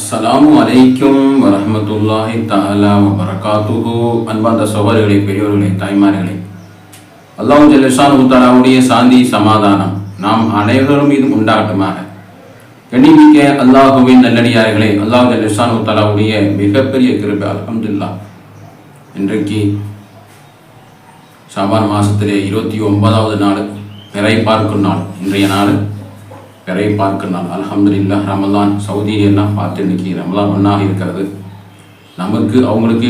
அஸ்லாமு அலைக்கும் வரமத்துல்லாஹி தாலா வரகாத்துகு அன்பார்ந்த சகோதரர்களே பெரியோர்களே தாய்மார்களே. அல்லாஹ் ஜல்லஷானு தஆலாவுடைய சாந்தி சமாதானம் நாம் அனைவரும் மீதும் உண்டாகட்டுமாக. கண்ணிமிக்க அல்லாஹுவின் நல்லடியார்களே அல்லாஹ் ஜல்லஷானு தஆலாவுடைய மிகப்பெரிய கிருபை அலமதுல்லா இன்றைக்கு சாபான் மாசத்திலே இருபத்தி ஒன்பதாவது நாள் நிறை பார்க்கும் நாள் இன்றைய நாள். பிறை பார்க்கலாம் நாள் அல்ஹம்துலில்லாஹ் ரமலான் சவுதியில எல்லாம் பார்த்து இன்னைக்கு ரமலான் ஒன்றாக இருக்கிறது. நமக்கு அவங்களுக்கு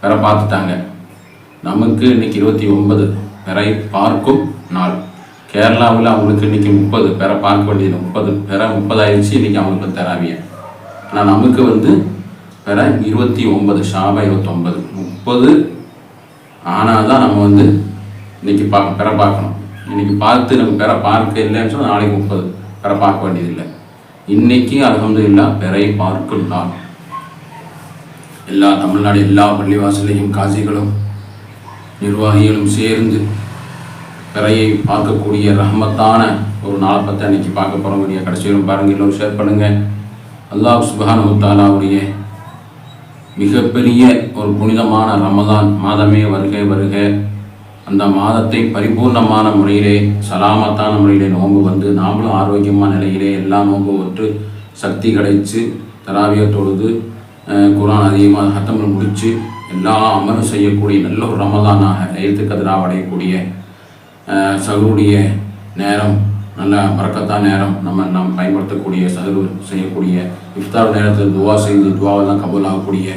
வேற பார்த்துட்டாங்க. நமக்கு இன்னைக்கு இருபத்தி ஒன்பது பிறை பார்க்கும் நாள். கேரளாவில் அவங்களுக்கு இன்னைக்கு முப்பது பிற பார்க்க வேண்டியது முப்பது பிற முப்பதாயிடுச்சு இன்னைக்கு அவங்களுக்கு தராவிய. ஆனால் நமக்கு வந்து பிற இருபத்தி ஒன்பது ஷாபா இருபத்தொன்பது. முப்பது ஆனால் தான் நம்ம வந்து இன்னைக்கு பா பெற பார்க்கணும். இன்னைக்கு பார்த்து நம்ம பெற பார்க்க இல்லைன்னு சொன்னால் நாளைக்கு முப்பது. பெற பார்க்க வேண்டியதில்லை. இன்னைக்கு அலமதுல்லா பிறை பார்க்கும் நாள். எல்லா தமிழ்நாடு எல்லா பள்ளிவாசலையும் காசிகளும் நிர்வாகிகளும் சேர்ந்து பிறையை பார்க்கக்கூடிய ரஹமத்தான ஒரு நாளை பற்றி அன்னைக்கு பார்க்க போகிறவங்க கடைசியிலும் பாருங்க எல்லோரும் ஷேர் பண்ணுங்கள் அல்லாஹ் சுபஹானு மிகப்பெரிய ஒரு புனிதமான ரமதான் மாதமே வருக வருக. அந்த மாதத்தை பரிபூர்ணமான முறையிலே சலாமத்தான முறையிலே நோன்பு வந்து நாமளும் ஆரோக்கியமான நிலையிலே எல்லா நோம்பு ஒற்று சக்தி கிடைச்சு தராவிய தொழுது குரான் அதிகமாக ஹத்தமில் முடித்து எல்லா அமலும் செய்யக்கூடிய நல்ல ஒரு ரமதானாக எழுத்து கதிராக அடையக்கூடிய சகருடைய சகுருடைய நேரம் நல்ல மறக்கத்தான் நேரம் நம்ம நாம் பயன்படுத்தக்கூடிய சகரு செய்யக்கூடிய இஃப்தார் நேரத்தில் துவா செய்து துவாவெல்லாம் கபூல் ஆகக்கூடிய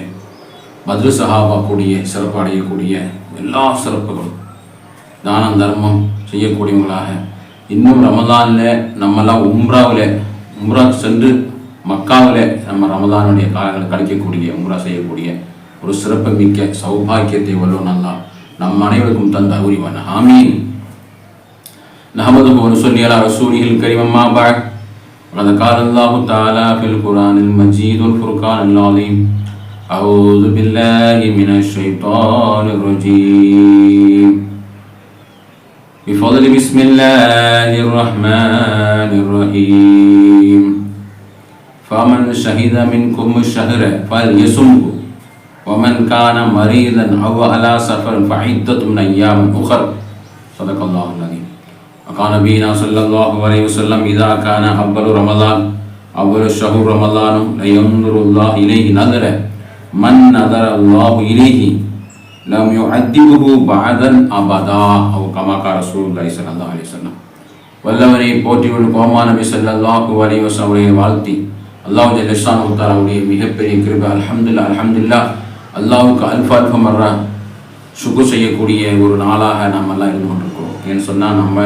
மதுர சஹாபாக்கூடிய சிறப்பு அடையக்கூடிய எல்லா சிறப்புகளும். தானம் தர்மம் செய்யக்கூடியவங்களாக இன்னும் ரமதானில் நம்மெல்லாம் உம்ராவில் உம்ரா சென்று மக்காவில் நம்ம ரமதானுடைய காலங்களை கழிக்கக்கூடிய உம்ரா செய்யக்கூடிய ஒரு சிறப்பு மிக்க சௌபாக்கியத்தை வல்லுவன் நல்லா நம் அனைவருக்கும் தந்த உரிவன் ஆமீன் نحمده ونصلي على رسوله الكريم أما بعد وقد قال الله تعالى في القرآن المجيد والفرقان العظيم أعوذ بالله من الشيطان الرجيم بفضل بسم الله الرحمن الرحيم. فمن شهد منكم الشهر فليصمه. ومن كان مريضا أو على سفر فعدة من أيام أخر. صدق الله العظيم. وقال نبينا صلى الله عليه وسلم إذا كان أول رمضان أول الشهر رمضان لينظر الله إليه نظرة. من نظر الله إليه லம் யு அத்திபுகு பாதன் அபதா அவ கமாக்கார சூழ்நிலை சல்லா அலி சொன்னான் வல்லவனை போற்றியுள்ள கோமா நபி சல்லாஹு அலி வசவுடைய வாழ்த்தி அல்லாஹ் ஜலிஸ்தான் உத்தாராவுடைய மிகப்பெரிய கிருப அலமதுல்லா அலமதுல்லா அல்லாவுக்கு அல்ஃபால்ஃப மர்ரா சுகு செய்யக்கூடிய ஒரு நாளாக நாம் எல்லாம் இருந்து கொண்டிருக்கிறோம் ஏன்னு சொன்னால் நம்ம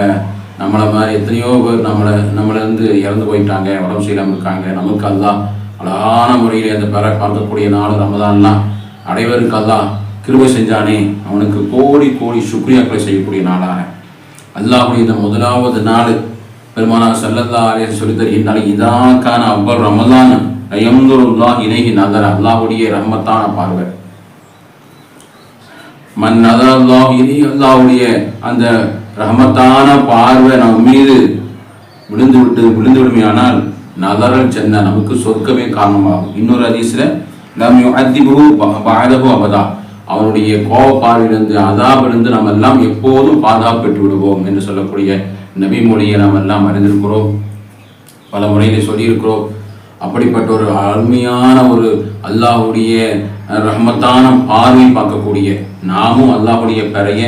நம்மளை மாதிரி எத்தனையோ பேர் நம்மளை நம்மளேருந்து இறந்து போயிட்டாங்க உடம்பு செய்யாமல் இருக்காங்க நமக்கு அல்லா அழகான முறையில் அந்த பெற பார்க்கக்கூடிய நாள் ரமதான்லாம் அனைவருக்கு அல்லா கிருபை செஞ்சானே. அவனுக்கு கோடி கோடி சுக்ரியாக்களை செய்யக்கூடிய நாளாக அல்லாஹுடைய இந்த முதலாவது நாள் பெருமானா சல்லல்லா அலைஹி சொல்லி தருகின்றால் இதாக்கான அவ்வள் ரமலான் ஐயம்துல்லா இணைகி நதர். அல்லாஹுடைய ரம்மத்தான பார்வை. மன் நதர் அல்லாஹ் இனி அல்லாஹுடைய அந்த ரஹமத்தான பார்வை நம் மீது விழுந்து விட்டு விழுந்து விடுமையானால் நதரல் சென்ன நமக்கு சொர்க்கமே காரணமாகும். இன்னொரு அதிசல நம் அதிபு பாதகு அபதா. அவனுடைய கோப பார்வையிலிருந்து அதாவிலிருந்து நாம் எல்லாம் எப்போதும் பாதுகாப்பெற்று விடுவோம் என்று சொல்லக்கூடிய நபி மொழியை நாம் எல்லாம் அறிந்திருக்கிறோம். பல முறையில் சொல்லியிருக்கிறோம். அப்படிப்பட்ட ஒரு அருமையான ஒரு அல்லாஹ்வுடைய ரஹமத்தான பார்வை பார்க்கக்கூடிய நாமும் அல்லாஹுடைய பெறைய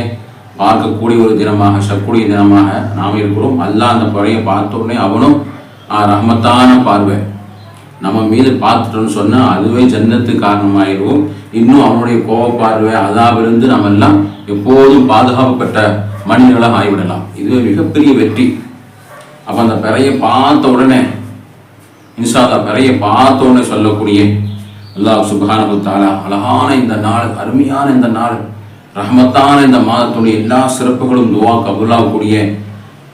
பார்க்கக்கூடிய ஒரு தினமாக சக்கூடிய தினமாக நாம் இருக்கிறோம். அல்லாஹ் அந்த பறையை பார்த்தோடனே அவனும் ரஹமத்தான பார்வை. நம்ம மீது பார்த்துட்டோம்னு சொன்னால் அதுவே ஜன்னத்து காரணமாயிரும் இன்னும் அவனுடைய கோபப்பார்வை அதாவிருந்து நம்ம எல்லாம் எப்போதும் பாதுகாக்கப்பட்ட மனிதர்களாக ஆகிவிடலாம். இதுவே மிகப்பெரிய வெற்றி. அப்போ அந்த பிறையை பார்த்த உடனே இன்சாதா பிறையை பார்த்த உடனே சொல்லக்கூடிய அல்லாஹ் சுப்ஹானஹு அழகான இந்த நாள் அருமையான இந்த நாள் ரஹமத்தான இந்த மாதத்துடைய எல்லா சிறப்புகளும் துவா கபுலாகக்கூடிய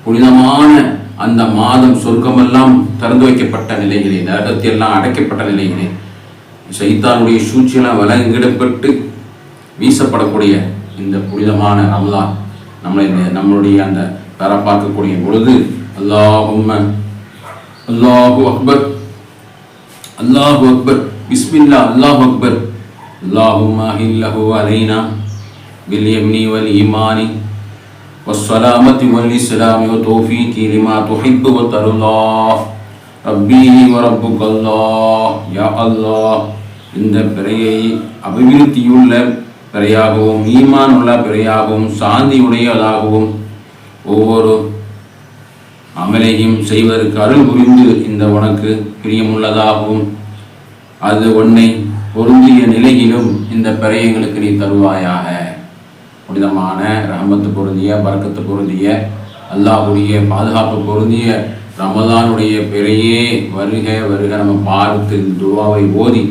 புனிதமான அந்த மாதம் சொர்க்கமெல்லாம் திறந்து வைக்கப்பட்ட நிலையிலே எல்லாம் அடைக்கப்பட்ட நிலையிலே சைத்தானுடைய சூழ்ச்சியெல்லாம் வழங்கிடப்பட்டு வீசப்படக்கூடிய இந்த புனிதமான ரம்லான் நம்மளை நம்மளுடைய அந்த தர பார்க்கக்கூடிய பொழுது அல்லாஹும் அல்லாஹு அக்பர் அல்லாஹு அக்பர் பிஸ்மில்லா அல்லாஹு அக்பர். அல்லாஹும் இல்லஹு அலைனா பில் யம்னி வல் இமானி والسلامة والإسلام وتوفيق لما تحب وترضى ربي وربك الله يا الله இந்த பிறையை அபிவிருத்தியுள்ள பிறையாகவும் ஈமான் உள்ள பிறையாகவும் சாந்தியுடையதாகவும் ஒவ்வொரு அமலையும் செய்வதற்கு அருள் புரிந்து இந்த உனக்கு பிரியமுள்ளதாகவும் அது உன்னை பொருந்திய நிலையிலும் இந்த பிறையங்களுக்கு நீ தருவாயாக புனிதமான ரஹமத்து பொருந்திய பறக்கத்து பொருந்திய அல்லாஹுடைய பாதுகாப்பு பொருந்திய ரமதானுடைய பெரிய வருக வருக நம்ம பார்த்து துவாவை ஓதி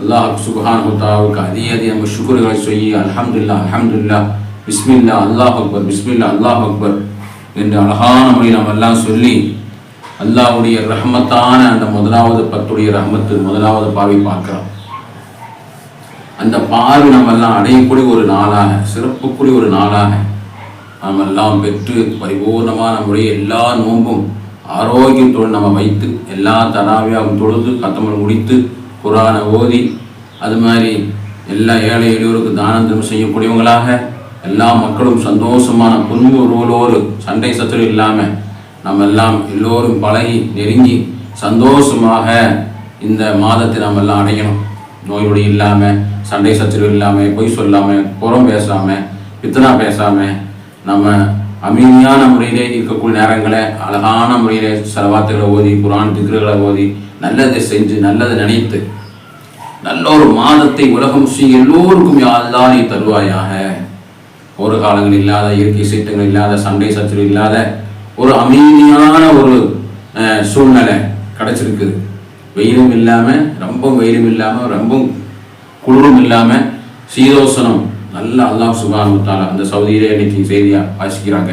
அல்லாஹ் சுபஹான் ஹுத்தாவுக்கு அதிக அதிக நம்ம சுக்குர்களை சொல்லி அலமதுல்லா அலமதுல்லா பிஸ்மில்லா அல்லாஹ் அக்பர் பிஸ்மில்லா அல்லாஹ் அக்பர் என்று அழகான முறையில் நம்ம எல்லாம் சொல்லி அல்லாஹ்வுடைய ரஹமத்தான அந்த முதலாவது பத்துடைய ரஹமத்து முதலாவது பாவை பார்க்கிறோம். அந்த பார்வை நம்ம எல்லாம் அடையக்கூடிய ஒரு நாளாக சிறப்புக்குரிய ஒரு நாளாக நாம் எல்லாம் பெற்று பரிபூர்ணமாக நம்முடைய எல்லா நோன்பும் ஆரோக்கியத்தோடு நம்ம வைத்து எல்லா தராவியாகவும் தொழுது கத்தமல் முடித்து குரானை ஓதி அது மாதிரி எல்லா ஏழை எளியோருக்கு தானம் தர்மம் செய்யக்கூடியவங்களாக எல்லா மக்களும் சந்தோஷமான புன்முறுவலோடு சண்டை சத்துரு இல்லாமல் நம்ம எல்லாம் எல்லோரும் பழகி நெருங்கி சந்தோஷமாக இந்த மாதத்தை நம்ம எல்லாம் அடையணும். நோய் நொடி இல்லாமல் சண்டை சச்சரவு இல்லாமல் பொய் சொல்லாமல் புறம் பேசாமல் பித்தனா பேசாமல் நம்ம அமைதியான முறையிலே இருக்கக்கூடிய நேரங்களை அழகான முறையிலே செலவாத்துகளை ஓதி குரான் திக்ருகளை ஓதி நல்லதை செஞ்சு நல்லதை நினைத்து நல்ல ஒரு மாதத்தை உலகம் செய்ய எல்லோருக்கும் யாழ்தான் நீ தருவாயாக. ஒரு காலங்கள் இல்லாத இயற்கை சீட்டங்கள் இல்லாத சண்டை சச்சரவு இல்லாத ஒரு அமைதியான ஒரு சூழ்நிலை கிடைச்சிருக்குது. வெயிலும் இல்லாமல் ரொம்ப வெயிலும் இல்லாமல் ரொம்பவும் குளிரும் இல்லாமல் சீதோசனம். நல்ல அல்லாஹ் சுபானு அந்த சவுதியிலே இன்னைக்கு செய்தியாக வாசிக்கிறாங்க.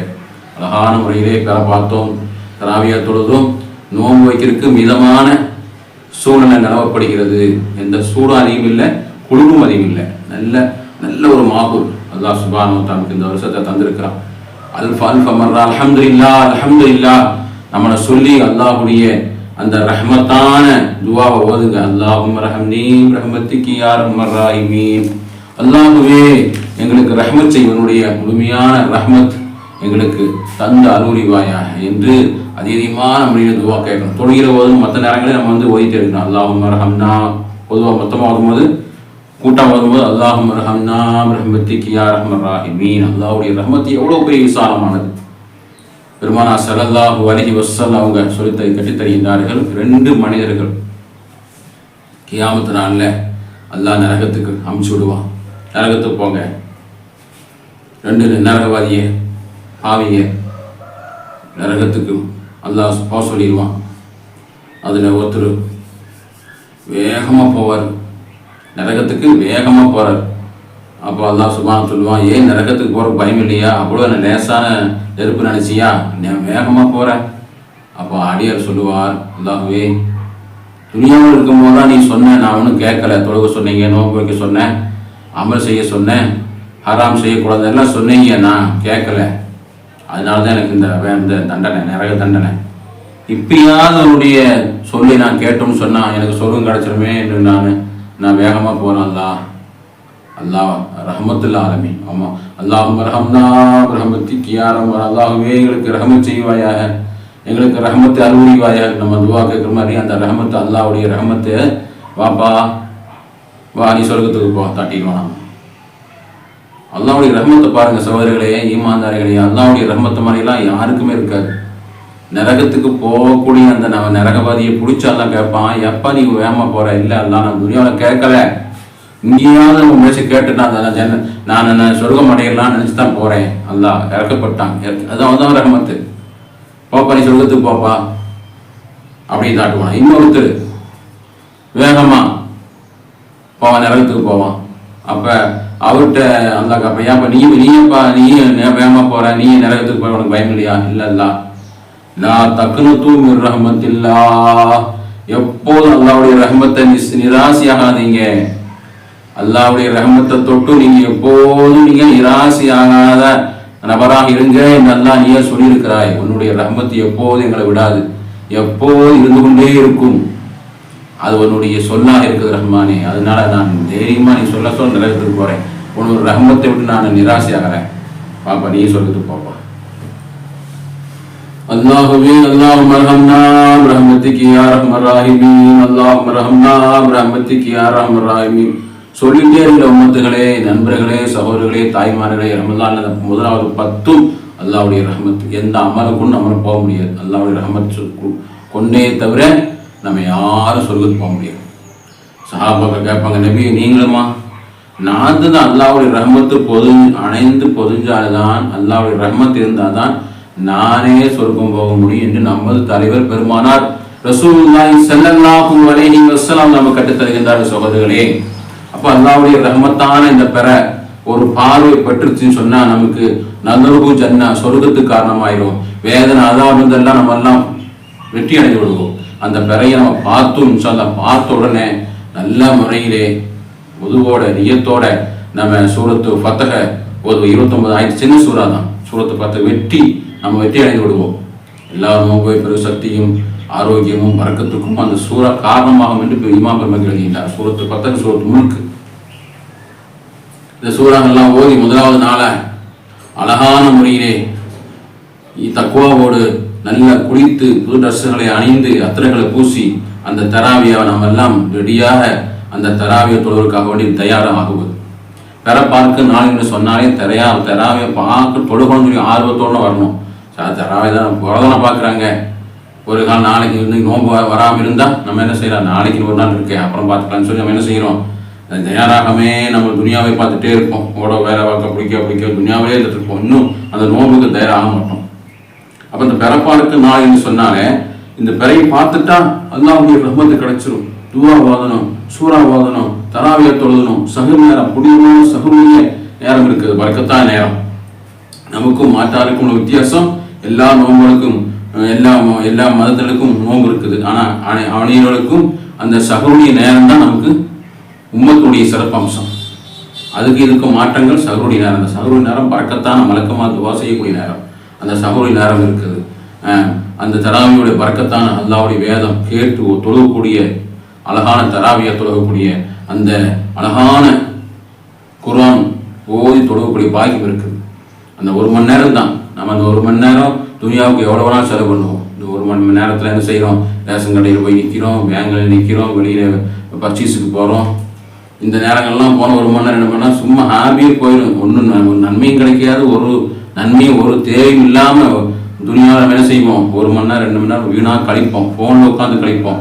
அழகான முறையிலே பெற பார்த்தோம். தராவியா தொழுதும் நோன்பு வைக்கிறதுக்கு மிதமான சூழ்நிலை நிலவப்படுகிறது. எந்த சூடும் அதிகம் இல்லை குளிரும் அதிகம் இல்லை. நல்ல நல்ல ஒரு மாபூர் அல்லாஹ் சுபானுத்தாலுக்கு இந்த வருஷத்தை தந்திருக்கிறான். அல்ஃபா அல்ஃபா மர்ரா அஹம் இல்லா நம்மளை சொல்லி அல்லாஹுடைய அந்த ரஹ்மத்தான துவாவை ஓதுங்க. அல்லாஹும் ரஹம்னீ ரஹ்மத்திக்கு யார் ராஹிமீன் அல்லாஹுவே எங்களுக்கு ரஹ்மத் செய்வனுடைய முழுமையான ரஹ்மத் எங்களுக்கு தந்த அருளிவாயா என்று அதிகமான முறையில் துவா கேட்கணும். தொழுகிற போதும் மற்ற நேரங்களில் நம்ம வந்து ஓதிட்டு இருக்கணும். அல்லாஹும் ரஹம்னா பொதுவாக மொத்தமாக வரும்போது கூட்டம் வரும்போது அல்லாஹும் ரஹம்னா ரஹ்மத்திக்கு யார் ரஹ்மர் ராஹிமீன் அல்லாஹுடைய ரஹ்மத் எவ்வளோ பெரிய விசாலமானது. பெருமானா செலல்லா அலைஹி வசல் அவங்க சொல்லித் கட்டித்தருகின்றார்கள். ரெண்டு மனிதர்கள் கியாமத்து நாளில் அல்லா நரகத்துக்கு அமுச்சு விடுவான். நரகத்துக்கு போங்க. ரெண்டு நரகவாதிய பாவிய நரகத்துக்கு அல்லாஹ் போக சொல்லிடுவான். அதில் ஒருத்தர் வேகமாக போவார். நரகத்துக்கு வேகமாக போகிறார் அப்போ அல்லாஹ் சுபான் சொல்லுவான் ஏன் நரகத்துக்கு போகிற பயம் இல்லையா? அவ்வளோ நான் லேசான நெருப்பு நினச்சியா? நான் வேகமாக போகிறேன் அப்போ அடியார் சொல்லுவார் அல்லாஹுவே துணியாவில் இருக்கும்போது தான் நீ சொன்ன நான் ஒன்றும் கேட்கல. தொழுக சொன்னீங்க நோக்கு வைக்க சொன்னேன் அமல் செய்ய சொன்னேன் ஹராம் செய்யக்கூடாது எல்லாம் சொன்னீங்க. நான் கேட்கல. அதனால தான் எனக்கு இந்த வே- இந்த தண்டனை நரக தண்டனை. இப்பயாவது அவருடைய சொல்லி நான் கேட்டோம்னு சொன்னால் எனக்கு சொர்க்கம் கிடச்சிருமே என்று நான் நான் வேகமாக போகிறேன் அல்லாஹ் அல்லாஹ் ரஹமத்துல்லா ஆலமி ஆமாம் அல்லாஹும் ரஹம்னா ரஹமத்தி கியாரம் அல்லாஹுவே எங்களுக்கு ரஹமத் செய்வாயாக. எங்களுக்கு ரஹமத்தை அருள்வாயாக. நம்ம துவா கேட்குற மாதிரி அந்த ரஹமத்து அல்லாஹ்வுடைய ரஹமத்து வாப்பா வா நீ சொர்க்கத்துக்கு போ தட்டிடுவான் அல்லாஹ்வுடைய ரஹமத்தை பாருங்க சகோதரர்களே ஈமான்தாரிகளே. அல்லாவுடைய ரஹமத்து மாதிரிலாம் யாருக்குமே இருக்காது. நரகத்துக்கு போகக்கூடிய அந்த நம்ம நரகவாதியை பிடிச்சாலாம் கேட்பான் எப்போ நீ வேமா போற? இல்லை அல்லாஹ் நான் துணியாவில் கேட்கல. இங்கேயாவது நம்ம முயற்சி கேட்டு நான் அந்த நான் நான் சொர்க்கம் அடையலாம்னு நினச்சி தான் போகிறேன் அல்லா இறக்கப்பட்டான். இறக்க- அதுதான் அதான் ரகமத்து போப்பா நீ சொர்க்கத்துக்கு போப்பா. அப்படின்னு தாட்டுவான் இன்னொருத்தர் வேகமாக போவான் நரகத்துக்கு போவான். அப்போ அவர்கிட்ட அந்த அப்போ ஏன்ப்பா நீ நீப்பா நீ வேகமாக போற? நீ நரகத்துக்கு போற? உனக்கு பயம் இல்லையா? இல்ல இல்ல. நான் தக்குனு தூமிர் ரஹமத்தில்லா எப்போதும் அல்லாவுடைய ரஹமத்தை நிஸ்- நிராசையாகாதீங்க. அல்லாவுடைய ரகமத்தை தொட்டு நீங்க எப்போதும் நீங்க நிராசையாகாத நபராக இருங்க என்று அல்லா நீயே சொல்லியிருக்கிறாய். உன்னுடைய ரகமத்து எப்போதும் எங்களை விடாது. எப்போதும் இருந்து கொண்டே இருக்கும். அது உன்னுடைய சொல்லாக இருக்குது ரஹ்மானே. அதனால நான் தைரியமா நீ சொல்ல சொல்ல நிலத்துக்கு போறேன். உன்னோட ரகமத்தை விட்டு நான் நிராசையாகிறேன். பாப்பா நீ சொல்லிட்டு பாப்பா. அல்லாஹுவே அல்லாஹும் மரஹம்னா பிரஹ்மத்திக்கு யா ரஹ்மர் ராஹிமீன். மரஹம்னா ரஹம்னா பிரஹ்மத்திக்கு யா ரஹ்மர் சொல்லிட்டே இருக்கிற உமத்துகளே நண்பர்களே சகோதரர்களே தாய்மார்களே ரமதான் முதலாவது பத்தும் அல்லாவுடைய ரஹமத். எந்த அமலுக்கும் நம்மளும் போக முடியாது. அல்லாவுடைய ரஹமத் கொண்டே தவிர நம்ம யாரும் சொர்க்கத்துக்கு போக முடியாது. சஹாபாக்கள் கேட்பாங்க நபி நீங்களுமா? நான் தான் அல்லாவுடைய ரஹமத்து பொது அணைந்து பொதிஞ்சால்தான் அல்லாவுடைய ரஹமத் இருந்தால்தான் நானே சொர்க்கம் போக முடியும் என்று நமது தலைவர் பெருமானார் ரசூலுல்லாஹி ஸல்லல்லாஹு அலைஹி வசலாம் நம்ம கற்றுத் சகோதரர்களே அப்ப அல்லாவுடைய ரஹமத்தான இந்த பெற ஒரு பார்வை பெற்றுச்சுன்னு சொன்னா நமக்கு நல்லருக்கும் ஜன்னா சொர்க்கத்துக்கு காரணமாயிரும். வேதனை அதாவது எல்லாம் நம்ம எல்லாம் வெற்றி அடைந்து விடுவோம். அந்த பிறையை நம்ம பார்த்தோம் சொல்ல பார்த்த உடனே நல்ல முறையிலே முதுவோட நியத்தோட நம்ம சூரத்து பத்தக ஒரு இருபத்தொன்பது ஆயிரத்தி சின்ன சூறா தான் சூரத்து ஃபத்தக வெற்றி நம்ம வெற்றி அடைந்து விடுவோம். எல்லா நோய் பெரு சக்தியும் ஆரோக்கியமும் வரக்கத்துக்கும் அந்த சூறா காரணமாகும் என்று இமாம் பெருமக்கள் எழுதிட்டார் சூரத்து பத்தன் சூரத்து முழுக்கு இந்த சூறாங்கள்லாம் ஓதி முதலாவது நாள அழகான முறையிலே தக்குவாவோடு நல்ல குளித்து புது ட்ரெஸ்ஸுகளை அணிந்து அத்திரைகளை பூசி அந்த தராவியை நாம் எல்லாம் ரெடியாக அந்த தராவியை தொழுவதற்காக வேண்டி தயாராகுவது. பெற பார்க்க நாளை சொன்னாலே தெரையா தெராவியை பார்க்க தொழுகணும் சொல்லி ஆர்வத்தோடு வரணும். தராவை தான் புறதான பார்க்குறாங்க. ஒரு நாள் நாளைக்கு இன்னைக்கு நோம்பு வராமல் இருந்தால் நம்ம என்ன செய்யலாம்? நாளைக்கு ஒரு நாள் இருக்கே அப்புறம் பார்த்துக்கலாம்னு சொல்லி நம்ம என்ன செய்கிறோம் தயாராகவே நம்ம துனியாவை பார்த்துட்டே இருப்போம். ஓட வேலை வாழ்க்கை பிடிக்க பிடிக்க துனியாவே இருந்துட்டு இருப்போம். இன்னும் அந்த நோம்புக்கு தயாராக மாட்டோம். அப்போ இந்த பிறப்பாளுக்கு நாள்னு சொன்னாலே இந்த பிறையை பார்த்துட்டா அல்லாஹ்வுடைய ரஹ்மத்து கிடைச்சிரும். துவா வாதனம் சூறா வாதனம் தராவிய தொழுதணும் சகு நேரம் புனிதமான சகுமிய நேரம் இருக்குது. வர்க்கத்தான் நேரம். நமக்கும் மாற்றாருக்கும் உள்ள வித்தியாசம் எல்லா நோம்புகளுக்கும் எல்லா ம- எல்லா மதத்தினருக்கும் நோம்பு இருக்குது. ஆனால் அனை- அவனியர்களுக்கும் அந்த சகருடைய நேரம் தான் நமக்கு உம்மத்துடைய சிறப்பம்சம். அதுக்கு இருக்கும் மாற்றங்கள்? சகருடைய நேரம். அந்த சகருடைய நேரம் பறக்கத்தான மலக்கமாக துவா செய்யக்கூடிய நேரம். அந்த சகருடைய நேரம் இருக்குது. அந்த தராவியுடைய பறக்கத்தான அல்லாவுடைய வேதம் கேட்டு தொழுகக்கூடிய அழகான தராவியை தொழுகக்கூடிய அந்த அழகான குரான் ஓதி தொழுகக்கூடிய பாக்கியம் இருக்குது. அந்த ஒரு மணி நேரம் தான் நம்ம அந்த ஒரு மணி நேரம் துணியாவுக்கு எவ்வளோ வேணாலும் செலவு பண்ணுவோம். இந்த ஒரு மணி நேரத்தில் என்ன செய்கிறோம் ரேஷன் கடையில் போய் நிற்கிறோம் பேங்கில் நிற்கிறோம் வெளியில் பர்ச்சேஸுக்கு போகிறோம் இந்த நேரங்கள்லாம் போன ஒரு மணி நேரம் ரெண்டு மணி நேரம் சும்மா ஹாபியாக போயிடும் ஒன்றும் ஒரு நன்மையும் கிடைக்காது. ஒரு நன்மையும் ஒரு தேவையும் இல்லாமல் துணியாவில் நம்ம என்ன செய்வோம். ஒரு மணி நேரம் ரெண்டு மணி நேரம் வீணாக கழிப்போம். ஃபோனில் உட்காந்து கழிப்போம்.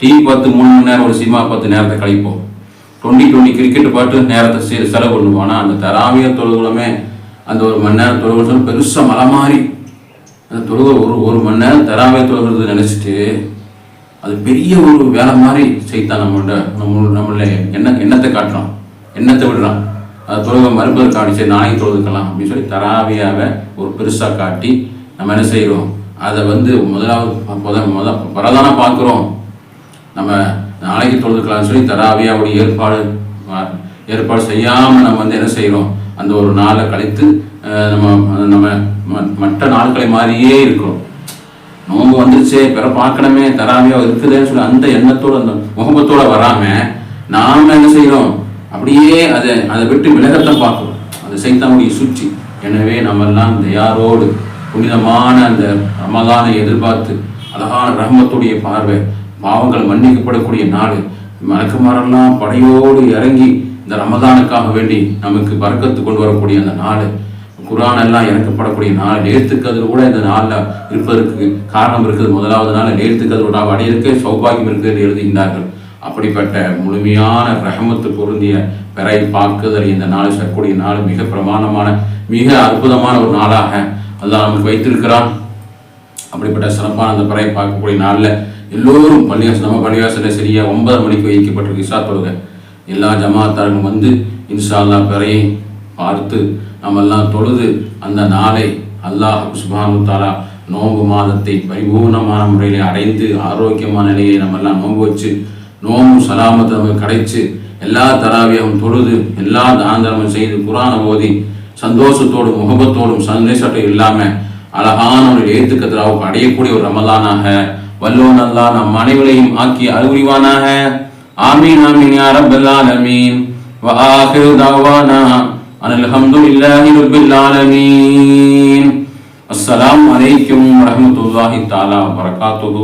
டிவி பார்த்து மூணு மணி நேரம் ஒரு சினிமா பார்த்து நேரத்தை கழிப்போம். டுவெண்ட்டி டுவெண்ட்டி கிரிக்கெட் பாட்டு நேரத்தை செலவு பண்ணுவோம். ஆனால் அந்த தராவிய தொழுகுலமே அந்த ஒரு மணி நேரம் தொழுகிறது பெருசாக மலை மாதிரி அந்த தொழுகை ஒரு ஒரு மணி நேரம் தராவிய தொழுகிறது நினச்சிட்டு அது பெரிய ஒரு வேலை மாதிரி செய்தான் நம்மளோட நம்ம நம்மள என்ன எண்ணத்தை காட்டுறோம் எண்ணத்தை விடுறான்? அது தொழுகை மறுப்பதற்கான சரி நாளைக்கு தொழுதுக்கலாம் அப்படின்னு சொல்லி தராவியாவை ஒரு பெருசாக காட்டி நம்ம என்ன செய்கிறோம் அதை வந்து முதலாவது முத முத பிரதான பார்க்குறோம். நம்ம நாளைக்கு தொழுதுக்கலாம்னு சொல்லி தராவியாவுடைய ஏற்பாடு ஏற்பாடு செய்யாமல் நம்ம வந்து என்ன செய்கிறோம் அந்த ஒரு நாளை கழித்து நம்ம நம்ம ம- மற்ற நாட்களை மாதிரியே இருக்கிறோம் நோன்பு வந்துருச்சே பிற பார்க்கணுமே தராமையோ இருக்குதுன்னு சொல்லி அந்த எண்ணத்தோட அந்த முகமத்தோட வராம நாம என்ன செய்யறோம்? அப்படியே அதை அதை விட்டு விலகத்தான் பார்க்கிறோம் அது சைத்தானுடைய சுற்றி. எனவே நம்ம எல்லாம் இந்த யாரோடு புனிதமான அந்த ரமதானை எதிர்பார்த்து அழகான ரஹமத்துடைய பார்வை பாவங்கள் மன்னிக்கப்படக்கூடிய நாள் மலக்குமாரெல்லாம் படையோடு இறங்கி இந்த ரமதானுக்காக வேண்டி நமக்கு பறக்கத்து கொண்டு வரக்கூடிய அந்த நாள் குரான் எல்லாம் இறக்கப்படக்கூடிய நாள் நேர்த்துக்கதில் கூட இந்த நாளில் இருப்பதற்கு காரணம் இருக்குது. முதலாவது நாள் நேர்த்துக்கதிரோட அடையிறக்கே சௌபாகியம் இருக்குது என்று எழுதுகின்றார்கள். அப்படிப்பட்ட முழுமையான ரஹமத்து பொருந்திய பெறை பார்க்குதல் இந்த நாள் சக்கூடிய நாள் மிக பிரமாணமான மிக அற்புதமான ஒரு நாளாக அல்லாஹ் நமக்கு வைத்திருக்கிறான். அப்படிப்பட்ட சிறப்பான அந்த பிறையை பார்க்கக்கூடிய நாளில் எல்லோரும் பள்ளியாசம் நம்ம பள்ளியாசல சரியா ஒன்பது மணிக்கு வைக்கப்பட்டிருக்கு இசா தொழுகை. எல்லா ஜமாத்தாரும் வந்து இன்ஷா அல்லாஹ் பிறையை பார்த்து நம்மெல்லாம் தொழுது அந்த நாளை அல்லாஹ் சுபானு தாலா நோன்பு மாதத்தை பரிபூர்ணமான முறையில் அடைந்து ஆரோக்கியமான நிலையை நம்ம எல்லாம் நோன்பு வச்சு நோம்பு சலாமத்தை நமக்கு கிடைச்சு எல்லா தராவியமும் தொழுது எல்லா தானந்தரமும் செய்து குரான ஓதி சந்தோஷத்தோடும் முகபத்தோடும் சந்தேஷத்தை இல்லாமல் அழகான ஒரு ஏத்துக்கத்திராவுக்கு அடையக்கூடிய ஒரு ரமலானாக வல்லோன் அல்லாஹ் நம் அனைவரையும் ஆக்கி அறிவுரிவானாக. آمين آمين يا رب العالمين. وآخر دعوانا أن الحمد لله رب العالمين. السلام عليكم ورحمة الله تعالى وبركاته.